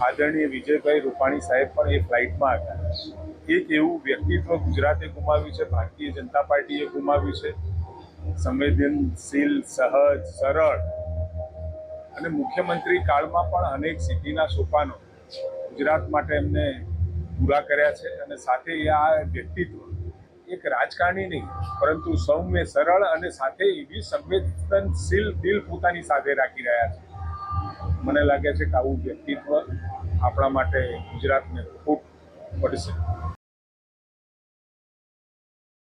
આદરણીય વિજયભાઈ રૂપાણી સાહેબ પણ એ ફ્લાઇટમાં હતા એક એવું વ્યક્તિત્વ ગુજરાતે ગુમાવ્યું છે, ભારતીય જનતા પાર્ટીએ ગુમાવ્યું છે. સંવેદનશીલ, સહજ, સરળ અને મુખ્યમંત્રી કાળમાં પણ અનેક સિદ્ધિના સોપાનો ગુજરાત માટે એમને પૂરા કર્યા છે અને સાથે આ વ્યક્તિત્વ એક રાજકારણી નહીં, પરંતુ સૌમ્ય, સરળ અને સાથે એવી સંવેદનશીલ દિલ પોતાની સાથે રાખી રહ્યા છે. મને લાગે છે કે આવું વ્યક્તિત્વ આપણા માટે ગુજરાતને ખૂબ પડશે